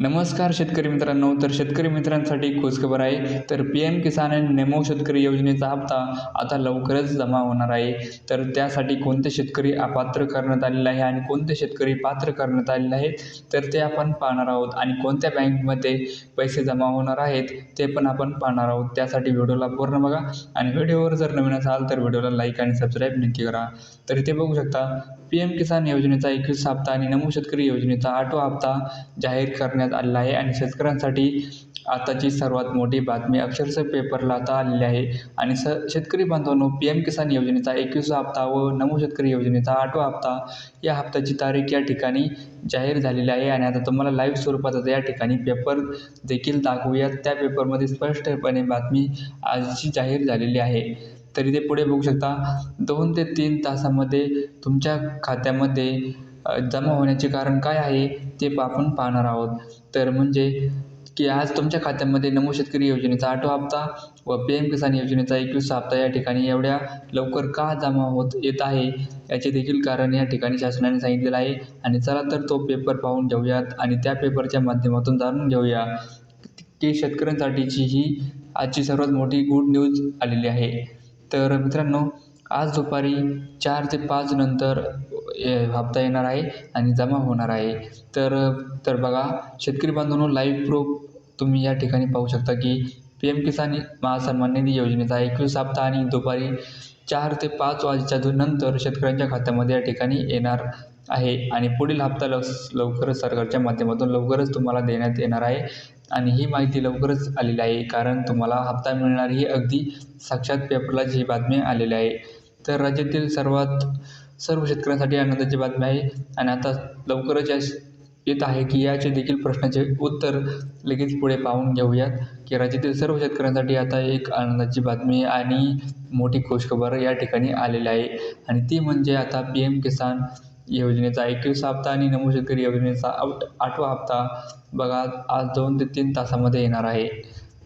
नमस्कार शेतकरी मित्रांनो तर शेतकरी मित्रांसाठी खुशखबर आहे. तर पी एम किसान आणि नेमो शेतकरी योजनेचा हप्ता आता लवकरच जमा होणार आहे. तर त्यासाठी कोणते शेतकरी अपात्र करण्यात आलेले आहे आणि कोणते शेतकरी पात्र करण्यात आलेले आहेत तर ते आपण पाहणार आहोत. आणि कोणत्या बँकमध्ये पैसे जमा होणार आहेत ते पण आपण पाहणार आहोत. त्यासाठी व्हिडिओला पूर्ण बघा. आणि व्हिडिओवर जर नवीन असाल तर व्हिडिओला लाईक आणि सबस्क्राईब नक्की करा. तर इथे बघू शकता पी एम किसान योजनेचा एकवीस हप्ता आणि नमो शेतकरी योजनेचा आठवा हप्ता जाहीर करण्यात आलेला आहे आणि शेतकऱ्यांसाठी आताची सर्वात मोठी बातमी अक्षरशः पेपरला आता आलेली आहे. आणि स शेतकरी बांधवांनो पी एम किसान योजनेचा एकवीसवा हप्ता व नमो शेतकरी योजनेचा आठवा हप्ता या हप्त्याची तारीख या ठिकाणी जाहीर झालेली आहे. आणि आता तुम्हाला लाईव्ह स्वरूपात आता या ठिकाणी पेपर देखील दाखवूयात. त्या पेपरमध्ये स्पष्टपणे बातमी आजची जाहीर झालेली आहे. तरी ते पुढे बघू शकता. दोन ते तीन तासामध्ये तुमच्या खात्यामध्ये जमा होण्याचे कारण काय आहे ते आपण पाहणार आहोत. तर म्हणजे की आज तुमच्या खात्यामध्ये नमो शेतकरी योजनेचा आठवा हप्ता व पी एम किसान योजनेचा एकवीस हप्ता या ठिकाणी एवढ्या लवकर का जमा होत येत आहे याचे देखील कारण या ठिकाणी शासनाने सांगितलेलं आहे. आणि चला तर तो पेपर पाहून घेऊयात आणि त्या पेपरच्या माध्यमातून जाणून घेऊया की शेतकऱ्यांसाठीची ही आजची सर्वात मोठी गुड न्यूज आलेली आहे. तर मित्रांनो आज दुपारी चार ते पाच नंतर ए, हप्ता येणार आहे आणि जमा होणार आहे. तर तर बघा शेतकरी बांधवांनो लाईव्ह प्रूफ तुम्ही या ठिकाणी पाहू शकता की पी एम किसान महासन्मान निधी योजनेचा एकवीस हप्ता आणि दुपारी चार ते पाच वाजेच्या नंतर शेतकऱ्यांच्या खात्यामध्ये या ठिकाणी येणार आहे. आणि पुढील हप्ता लवकरच सरकारच्या माध्यमातून लवकरच तुम्हाला देण्यात येणार आहे. आणि ही माहिती लवकरच आलेली आहे कारण तुम्हाला हप्ता मिळणार ही अगदी साक्षात पेपरलाच ही बातमी आलेली आहे. तर राज्यातील सर्वात सर्व शेतकऱ्यांसाठी आनंदाची बातमी आहे. आणि आता लवकरच या येत आहे की याचे देखील प्रश्नाचे उत्तर लगेच पुढे पाहून घेऊयात की राज्यातील सर्व शेतकऱ्यांसाठी आता एक आनंदाची बातमी आणि मोठी खुशखबर या ठिकाणी आलेली आहे. आणि ती म्हणजे आता पी एम किसान योजनेचा एकवीसा हप्ता आणि नमो शेतकरी योजनेचा आउट आठवा हप्ता बघा आज दोन ते तीन तासामध्ये येणार आहे.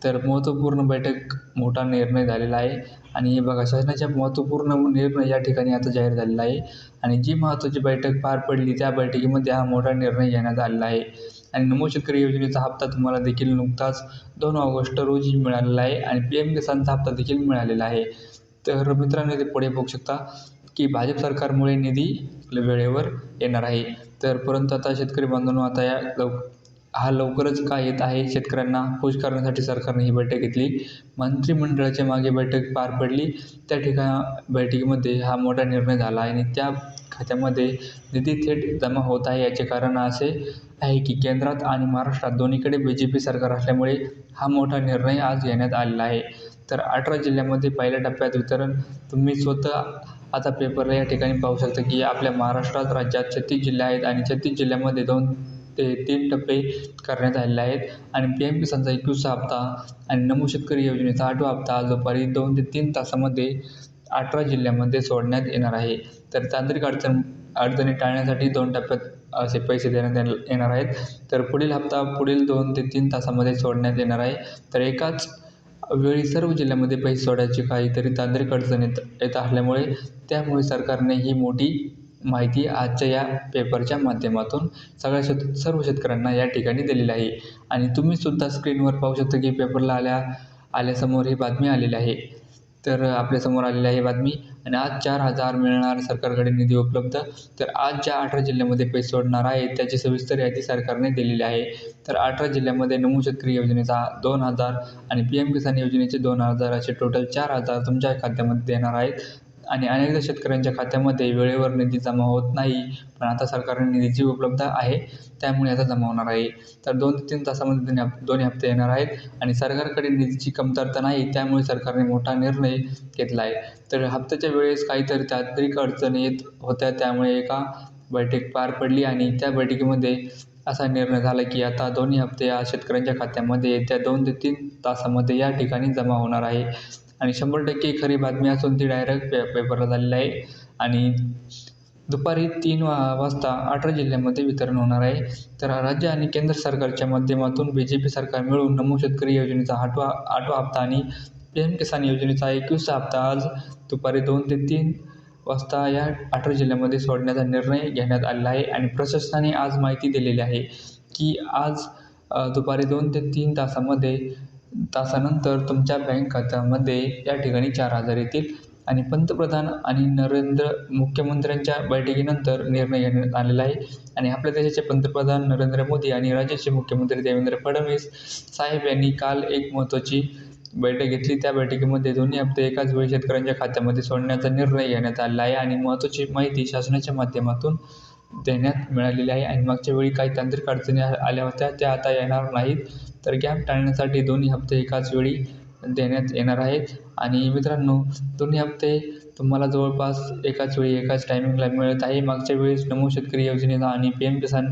तर महत्त्वपूर्ण बैठक मोठा निर्णय झालेला आहे. आणि हे बघा शासनाच्या महत्त्वपूर्ण निर्णय या ठिकाणी आता जाहीर झालेला आहे. आणि जी महत्त्वाची बैठक पार पडली त्या बैठकीमध्ये हा मोठा निर्णय घेण्यात आलेला आहे. आणि नमो शेतकरी योजनेचा हप्ता तुम्हाला देखील नुकताच दोन ऑगस्ट रोजी मिळालेला आहे. आणि पी एम किसानचा हप्ता देखील मिळालेला आहे. तर मित्रांनो ते पुढे बघू शकता. की भाजप सरकारमुळे निधी वेळेवर येणार आहे. तर परंतु आता शेतकरी बांधवांनो आता या लव हा लवकरच का येत आहे? शेतकऱ्यांना खुश करण्यासाठी सरकारने ही बैठक घेतली. मंत्रिमंडळाच्या मागे बैठक पार पडली. त्या ठिकाण बैठकीमध्ये हा मोठा निर्णय झाला आणि त्या खात्यामध्ये निधी थेट जमा होत आहे याचे कारण असे आहे की केंद्रात आणि महाराष्ट्रात दोन्हीकडे बी जे पी सरकार असल्यामुळे हा मोठा निर्णय आज घेण्यात आलेला आहे. तर अठरा जिल्ह्यामध्ये पहिल्या टप्प्यात वितरण तुम्ही स्वतः आता पेपरला या ठिकाणी पाहू शकता की आपल्या महाराष्ट्रात राज्यात छत्तीस जिल्हे आहेत आणि छत्तीस जिल्ह्यामध्ये दोन ते तीन टप्पे करण्यात आलेले आहेत. आणि पी एम किसानचा एकवीसचा हप्ता आणि नमो शेतकरी योजनेचा आठवा हप्ता आज दुपारी दोन ते तीन तासामध्ये अठरा जिल्ह्यामध्ये सोडण्यात येणार आहे. तर तांत्रिक अडचण अडचणी टाळण्यासाठी दोन टप्प्यात असे पैसे देण्यात येणार आहेत. तर पुढील हप्ता पुढील दोन ते तीन तासामध्ये सोडण्यात येणार आहे. तर एकाच वेळी सर्व जिल्ह्यामध्ये पैसे सोडायची काहीतरी तांत्रिक अडचण येत येत असल्यामुळे त्यामुळे सरकारने ही मोठी माहिती आजच्या या पेपरच्या माध्यमातून सगळ्या शेत सर्व शेतकऱ्यांना या ठिकाणी दिलेली आहे. आणि तुम्ही सुद्धा स्क्रीनवर पाहू शकता की पेपरला आल्या आल्यासमोर ही बातमी आलेली आहे. तर आपल्यासमोर आलेली आहे बातमी. आणि आज चार हजार मिळणार सरकारकडे निधी उपलब्ध. तर आज ज्या अठरा जिल्ह्यामध्ये पैसे सोडणार आहे त्याची सविस्तर यादी सरकारने दिलेली आहे. तर अठरा जिल्ह्यामध्ये नमो शेतकरी योजनेचा दोन हजार आणि पी एम किसान योजनेचे दोन हजार असे टोटल चार हजार तुमच्या खात्यामध्ये देणार आहेत. आणि अनेकदा शेतकऱ्यांच्या खात्यामध्ये वेळेवर निधी जमा होत नाही पण आता सरकारने निधीची उपलब्ध आहे त्यामुळे आता जमा होणार आहे. तर दोन ते तीन तासामध्ये दोन्ही हप दोन्ही हप्ते येणार आहेत आणि सरकारकडे निधीची कमतरता नाही त्यामुळे सरकारने मोठा निर्णय घेतला आहे. तर हप्त्याच्या वेळेस काहीतरी तांत्रिक अडचणी येत होत्या त्यामुळे एका बैठक पार पडली आणि त्या बैठकीमध्ये असा निर्णय झाला की आता दोन्ही हप्ते या शेतकऱ्यांच्या खात्यामध्ये येत्या दोन ते तीन तासामध्ये या ठिकाणी जमा होणार आहे. आणि शंभर टक्के खरी बातमी असून ती डायरेक्ट पे पेपरला झालेली आहे. आणि दुपारी तीन वा वाजता अठरा जिल्ह्यामध्ये वितरण होणार आहे. तर राज्य आणि केंद्र सरकारच्या माध्यमातून बी जे पी सरकार मिळून नमो शेतकरी योजनेचा आठवा आठवा हप्ता आणि पी एम किसान योजनेचा एकवीसचा हप्ता आज दुपारी दोन ते तीन वाजता या अठरा जिल्ह्यामध्ये सोडण्याचा निर्णय घेण्यात आलेला आहे. आणि प्रशासनाने आज माहिती दिलेली आहे की आज दुपारी दोन ते तीन तासामध्ये तासानंतर तुमच्या बँक खात्यामध्ये या ठिकाणी चार हजार येतील. आणि पंतप्रधान आणि नरेंद्र मुख्यमंत्र्यांच्या बैठकीनंतर निर्णय घेण्यात आलेला आहे. आणि आपल्या देशाचे पंतप्रधान नरेंद्र मोदी आणि राज्याचे मुख्यमंत्री देवेंद्र फडणवीस साहेब यांनी काल एक महत्त्वाची बैठक घेतली. त्या बैठकीमध्ये दोन्ही हप्ते एकाच वेळी शेतकऱ्यांच्या खात्यामध्ये सोडण्याचा निर्णय घेण्यात आलेला आहे. आणि महत्त्वाची माहिती शासनाच्या माध्यमातून देण्यात मिळालेली आहे. आणि मागच्या वेळी काही तांत्रिक अडचणी आल्या होत्या त्या आता येणार नाहीत. तर गॅप टाळण्यासाठी दोन्ही हप्ते एकाच वेळी देण्यात येणार आहेत. आणि मित्रांनो दोन्ही हप्ते तुम्हाला जवळपास एकाच वेळी एकाच टायमिंगला मिळत आहे. मागच्या वेळेस नमो शेतकरी योजनेचा आणि पी एम किसान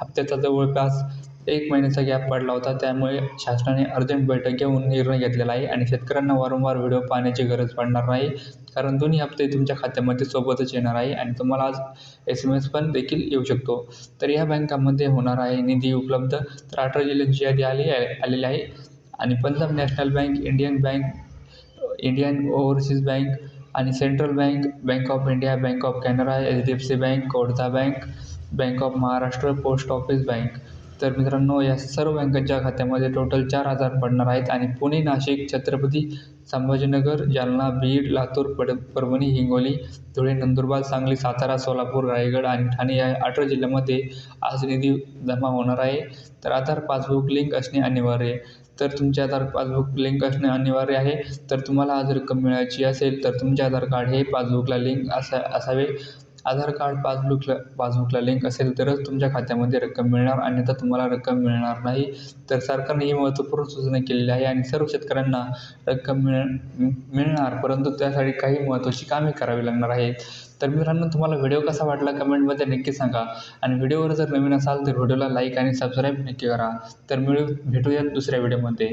हप्त्याचा जवळपास एक महिन्याचा गॅप पडला होता. त्यामुळे शासनाने अर्जंट बैठक घेऊन निर्णय घेतलेला आहे आणि शेतकऱ्यांना वारंवार व्हिडिओ पाहण्याची गरज पडणार नाही. कारण दोन्ही हप्ते तुमच्या खात्यामध्ये सोबतच येणार आहे आणि तुम्हाला आज एस एम एस पण देखील येऊ शकतो. तर या बँकामध्ये होणार आहे निधी उपलब्ध. तर अठरा जिल्ह्यांची यादी आली आलेली आहे. आणि Punjab national bank Indian bank Indian overseas bank आणि central bank bank of India bank of Canara H D F C bank Kotak bank bank of Maharashtra post office bank. तर मित्रांनो या सर्व बँकांच्या खात्यामध्ये टोटल चार हजार पडणार आहेत आणि पुणे नाशिक छत्रपती संभाजीनगर जालना बीड लातूर पड परभणी हिंगोली धुळे नंदुरबार सांगली सातारा सोलापूर रायगड आणि ठाणे या अठरा जिल्ह्यामध्ये आज निधी जमा होणार आहे. तर आधार पासबुक लिंक असणे अनिवार्य आहे. तर तुमचे आधार पासबुक लिंक असणे अनिवार्य आहे. तर तुम्हाला आज रक्कम मिळायची असेल तर तुमचे आधार कार्ड हे पासबुकला लिंक असा असावे. आधार कार्ड पासबुकला पासबुकला लिंक असेल तरच तुमच्या खात्यामध्ये रक्कम मिळणार. अन्यथा तुम्हाला रक्कम मिळणार नाही. तर सरकारने ही महत्त्वपूर्ण सूचना केलेली आहे आणि सर्व शेतकऱ्यांना रक्कम मिळ मिळणार. परंतु त्यासाठी काही महत्त्वाची कामे करावी लागणार आहेत. तर मित्रांनो तुम्हाला व्हिडिओ कसा वाटला कमेंटमध्ये नक्की सांगा. आणि व्हिडिओवर जर नवीन असाल तर व्हिडिओला लाईक आणि सबस्क्राईब नक्की करा. तर मिळू भेटूयात दुसऱ्या व्हिडिओमध्ये